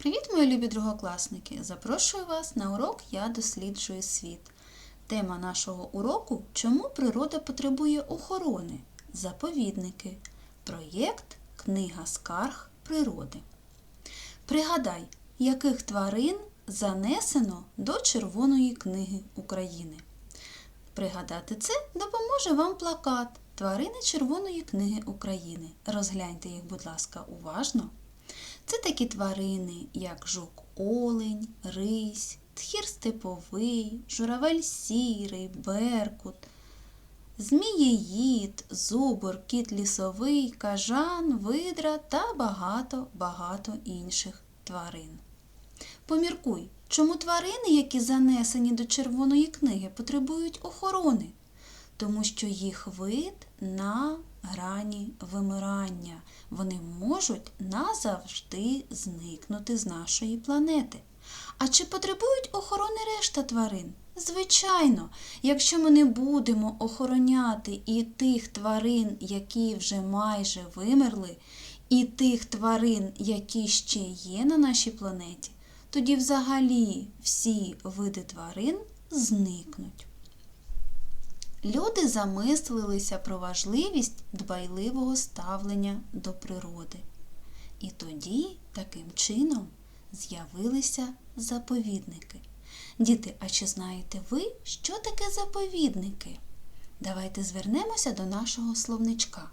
Привіт, мої любі другокласники! Запрошую вас на урок Я досліджую світ. Тема нашого уроку Чому природа потребує охорони? Заповідники. Проєкт Книга скарг природи. Пригадай, яких тварин занесено до Червоної книги України. Пригадати це допоможе вам плакат Тварини Червоної книги України. Розгляньте їх, будь ласка, уважно. Це такі тварини, як жук-олень, рись, тхір степовий, журавель сірий, беркут, змієїд, зубр, кіт лісовий, кажан, видра та багато-багато інших тварин. Поміркуй, чому тварини, які занесені до Червоної книги, потребують охорони? Тому що їх вид на грані вимирання. Вони можуть назавжди зникнути з нашої планети. А чи потребують охорони решта тварин? Звичайно, якщо ми не будемо охороняти і тих тварин, які вже майже вимерли, і тих тварин, які ще є на нашій планеті, тоді взагалі всі види тварин зникнуть. Люди замислилися про важливість дбайливого ставлення до природи. І тоді таким чином з'явилися заповідники. Діти, а чи знаєте ви, що таке заповідники? Давайте звернемося до нашого словничка.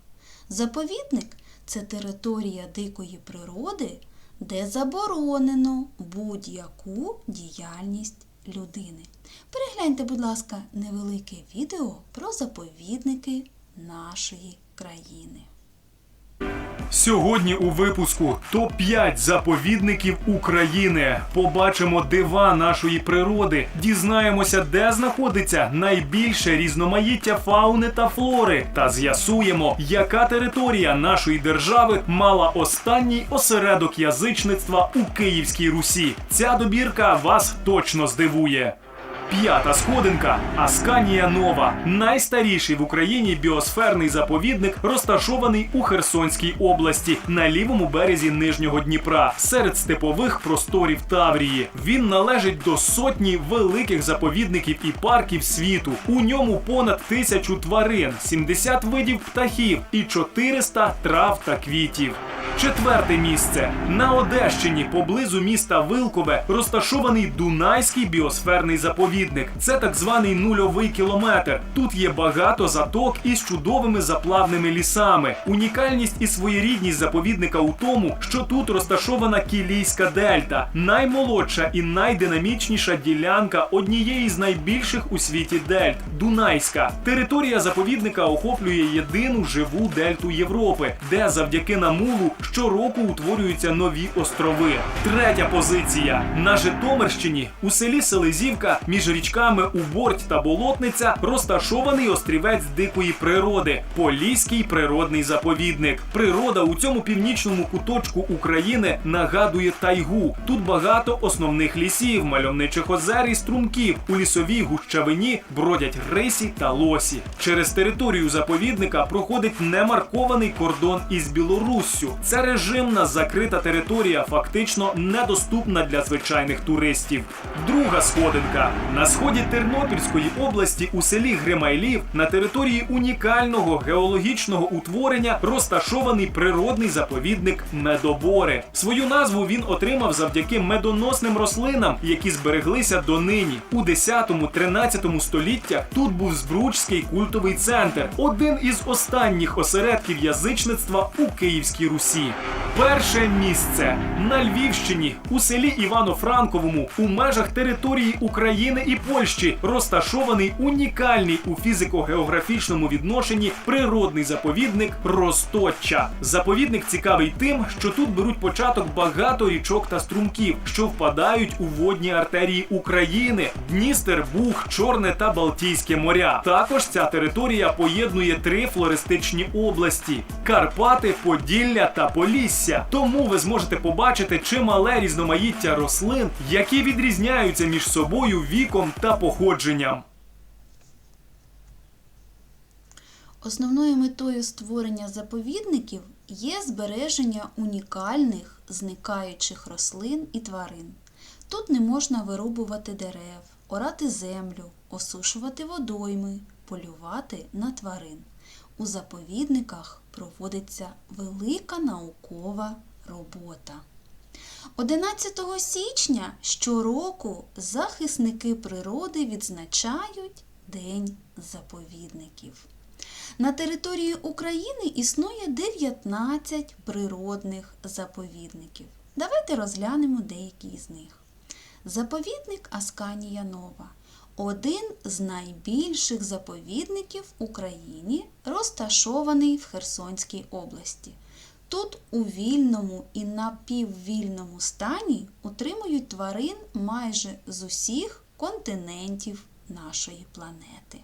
Заповідник це територія дикої природи, де заборонено будь-яку діяльність людини. Перегляньте, будь ласка, невелике відео про заповідники нашої країни. Сьогодні у випуску топ-5 заповідників України. Побачимо дива нашої природи, дізнаємося, де знаходиться найбільше різноманіття фауни та флори, та з'ясуємо, яка територія нашої держави мала останній осередок язичництва у Київській Русі. Ця добірка вас точно здивує. П'ята сходинка Асканія Нова, найстаріший в Україні біосферний заповідник, розташований у Херсонській області на лівому березі Нижнього Дніпра, серед степових просторів Таврії. Він належить до сотні великих заповідників і парків світу. У ньому понад тисячу тварин, 70 видів птахів і 400 трав та квітів. Четверте місце на Одещині, поблизу міста Вилкове, розташований Дунайський біосферний заповідник. Це так званий нульовий кілометр. Тут є багато заток із чудовими заплавними лісами. Унікальність і своєрідність заповідника у тому, що тут розташована Кілійська дельта, наймолодша і найдинамічніша ділянка однієї з найбільших у світі дельт Дунайська. Територія заповідника охоплює єдину живу дельту Європи, де завдяки намулу щороку утворюються нові острови. Третя позиція на Житомирщині у селі Селезівка між річками Уборть та Болотниця розташований острівець дикої природи Поліський природний заповідник. Природа у цьому північному куточку України нагадує тайгу. Тут багато основних лісів, мальовничих озер і струмків. У лісовій гущавині бродять рисі та лосі. Через територію заповідника проходить немаркований кордон із Білоруссю. Це режимна закрита територія, фактично недоступна для звичайних туристів. Друга сходинка на сході Тернопільської області у селі Гримайлів на території унікального геологічного утворення розташований природний заповідник Медобори. Свою назву він отримав завдяки медоносним рослинам, які збереглися донині. У 10-13 століттях тут був Збручський культовий центр, один із останніх осередків язичництва у Київській Русі. Перше місце на Львівщині у селі Івано-Франковому у межах території України і Польщі розташований унікальний у фізико-географічному відношенні природний заповідник Росточча. Заповідник цікавий тим, що тут беруть початок багато річок та струмків, що впадають у водні артерії України: Дністер, Буг, Чорне та Балтійське моря. Також ця територія поєднує три флористичні області: Карпати, Поділля та Полісся. Тому ви зможете побачити чимале різноманіття рослин, які відрізняються між собою віком та походженням. Основною метою створення заповідників є збереження унікальних зникаючих рослин і тварин. Тут не можна вирубувати дерев, орати землю, осушувати водойми, полювати на тварин. У заповідниках проводиться велика наукова робота. 11 січня щороку захисники природи відзначають День заповідників. На території України існує 19 природних заповідників. Давайте розглянемо деякі з них. Заповідник Асканія Нова один з найбільших заповідників в Україні, розташований в Херсонській області. Тут у вільному і напіввільному стані утримують тварин майже з усіх континентів нашої планети.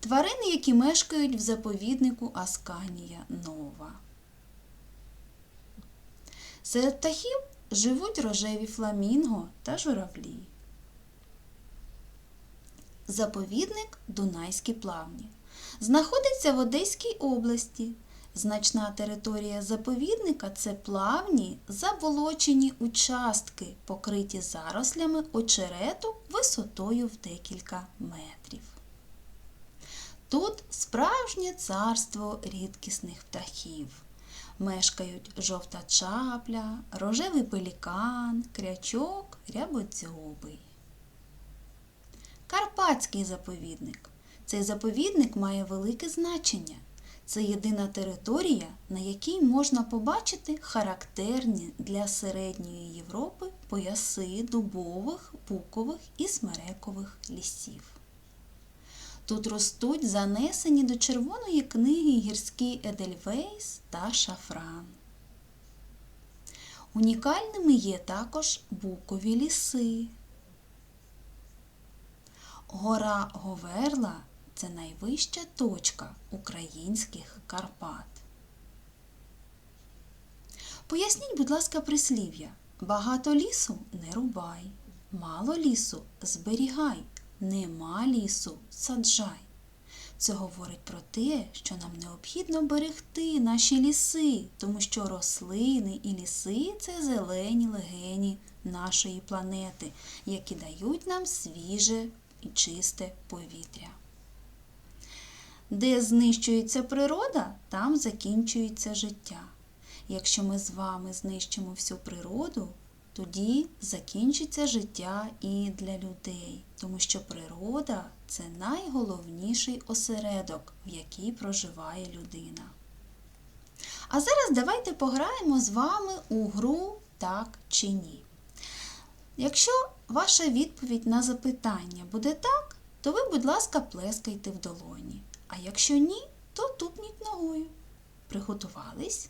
Тварини, які мешкають в заповіднику Асканія Нова. Серед птахів живуть рожеві фламінго та журавлі. Заповідник Дунайські плавні. Знаходиться в Одеській області. Значна територія заповідника це плавні заболочені участки, покриті зарослями очерету висотою в декілька метрів. Тут справжнє царство рідкісних птахів. Мешкають жовта чапля, рожевий пелікан, крячок, рябодзьобий. Карпатський заповідник. Цей заповідник має велике значення. Це єдина територія, на якій можна побачити характерні для середньої Європи пояси дубових, букових і смерекових лісів. Тут ростуть занесені до Червоної книги гірський Едельвейс та шафран. Унікальними є також букові ліси. Гора Говерла це найвища точка українських Карпат. Поясніть, будь ласка, прислів'я. Багато лісу не рубай, мало лісу зберігай, нема лісу саджай. Це говорить про те, що нам необхідно берегти наші ліси, тому що рослини і ліси це зелені легені нашої планети, які дають нам свіже і чисте повітря. Де знищується природа, там закінчується життя. Якщо ми з вами знищимо всю природу, тоді закінчиться життя і для людей, тому що природа це найголовніший осередок, в якій проживає людина. А зараз давайте пограємо з вами у гру так чи ні. Якщо ваша відповідь на запитання буде так, то ви, будь ласка, плескайте в долоні. А якщо ні, то тупніть ногою. Приготувались?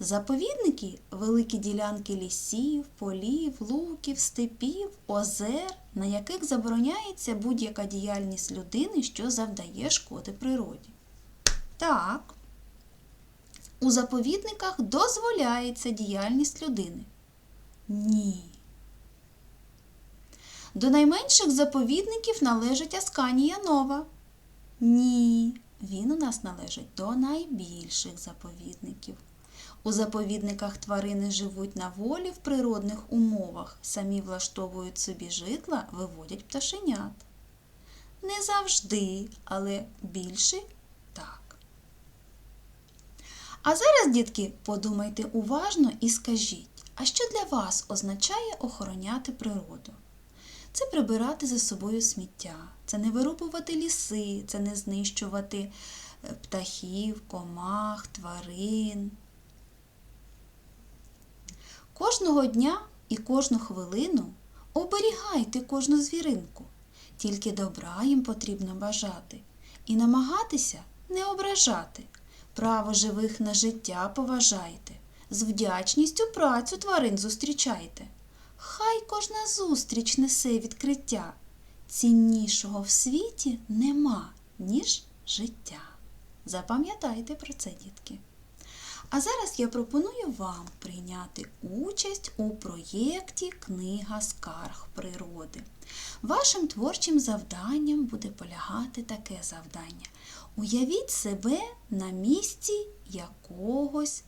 Заповідники великі ділянки лісів, полів, луків, степів, озер, на яких забороняється будь-яка діяльність людини, що завдає шкоди природі. Так, у заповідниках дозволяється діяльність людини. Ні. До найменших заповідників належить Асканія Нова. Ні, він у нас належить до найбільших заповідників. У заповідниках тварини живуть на волі в природних умовах, самі влаштовують собі житла, виводять пташенят. Не завжди, але більше так. А зараз, дітки, подумайте уважно і скажіть, а що для вас означає охороняти природу? Це прибирати за собою сміття, це не вирубувати ліси, це не знищувати птахів, комах, тварин. Кожного дня і кожну хвилину оберігайте кожну звіринку, тільки добра їм потрібно бажати і намагатися не ображати. Право живих на життя поважайте, з вдячністю працю тварин зустрічайте. Хай кожна зустріч несе відкриття. Ціннішого в світі нема, ніж життя. Запам'ятайте про це, дітки. А зараз я пропоную вам прийняти участь у проєкті Книга скарг природи. Вашим творчим завданням буде полягати таке завдання. Уявіть себе на місці якогось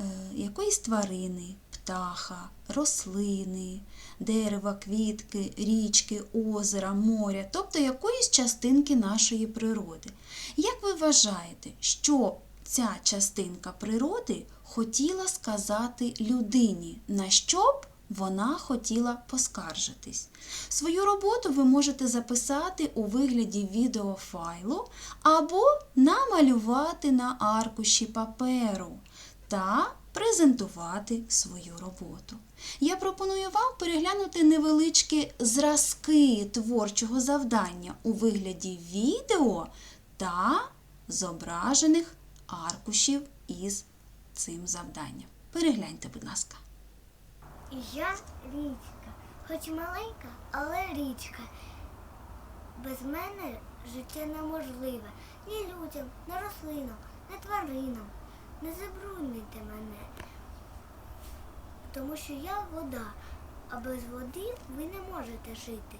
е, якоїсь тварини, птаха, рослини, дерева, квітки, річки, озера, моря, тобто якоїсь частинки нашої природи. Як ви вважаєте, що ця частинка природи хотіла сказати людині, на що б вона хотіла поскаржитись? Свою роботу ви можете записати у вигляді відеофайлу або намалювати на аркуші паперу та презентувати свою роботу. Я пропоную вам переглянути невеличкі зразки творчого завдання у вигляді відео та зображених аркушів із цим завданням. Перегляньте, будь ласка. Я річка, хоч маленька, але річка. Без мене життя неможливе ні людям, ні рослинам, ні тваринам. Не забруднюйте мене, тому що я вода, а без води ви не можете жити.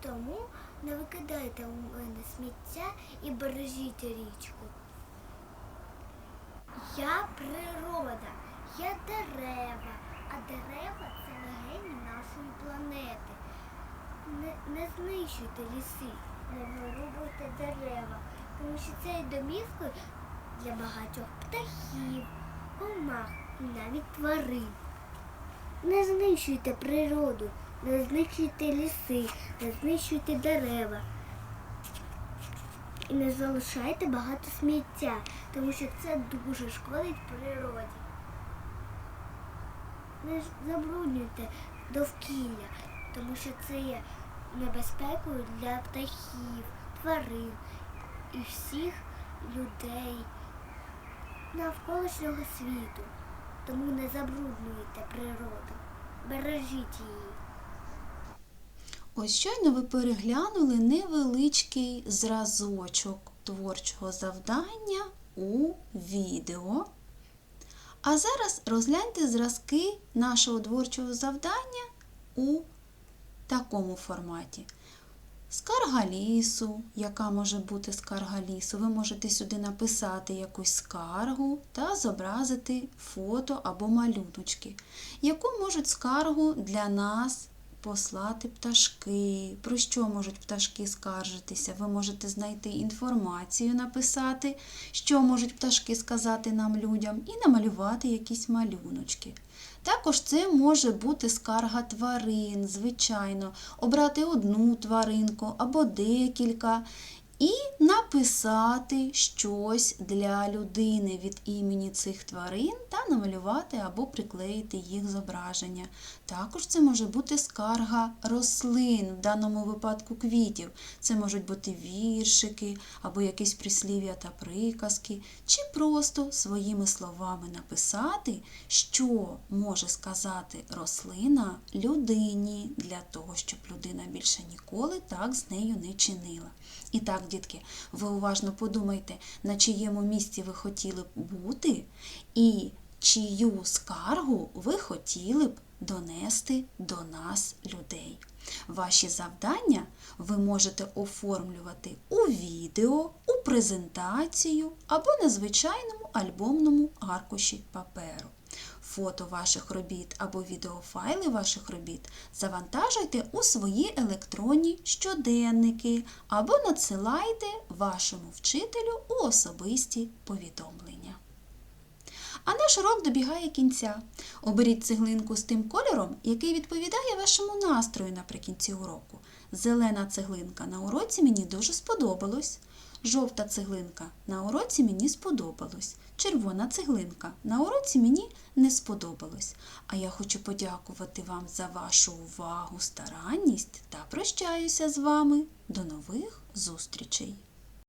Тому не викидайте у мене сміття і бережіть річку. Я природа, я дерева, а дерева це легені нашої планети. Не, не знищуйте ліси, не вирубуйте дерева, тому що це є домівкою для багатьох птахів, комах і навіть тварин. Не знищуйте природу, не знищуйте ліси, не знищуйте дерева. І не залишайте багато сміття, тому що це дуже шкодить природі. Не забруднюйте довкілля, тому що це є небезпекою для птахів, тварин і всіх людей навколишнього світу. Тому не забруднюйте природу, бережіть її. Ось щойно ви переглянули невеличкий зразочок творчого завдання у відео. А зараз розгляньте зразки нашого творчого завдання у такому форматі. Скарга лісу, яка може бути скарга лісу, ви можете сюди написати якусь скаргу та зобразити фото або малюночки, яку можуть скаргу для нас послати пташки. Про що можуть пташки скаржитися? Ви можете знайти інформацію, написати, що можуть пташки сказати нам людям, і намалювати якісь малюночки. Також це може бути скарга тварин, звичайно, обрати одну тваринку або декілька і написати щось для людини від імені цих тварин та намалювати або приклеїти їх зображення. Також це може бути скарга рослин, в даному випадку квітів. Це можуть бути віршики або якісь прислів'я та приказки, чи просто своїми словами написати, що може сказати рослина людині для того, щоб людина більше ніколи так з нею не чинила. І так, дітки, ви уважно подумайте, на чиєму місці ви хотіли б бути, і чию скаргу ви хотіли б донести до нас людей. Ваші завдання ви можете оформлювати у відео, у презентацію або на звичайному альбомному аркуші паперу. Фото ваших робіт або відеофайли ваших робіт завантажуйте у свої електронні щоденники або надсилайте вашому вчителю у особисті повідомлення. А наш урок добігає кінця. Оберіть цеглинку з тим кольором, який відповідає вашому настрою наприкінці уроку. Зелена цеглинка на уроці мені дуже сподобалось. Жовта цеглинка на уроці мені сподобалось. Червона цеглинка на уроці мені не сподобалось. А я хочу подякувати вам за вашу увагу, старанність та прощаюся з вами. До нових зустрічей!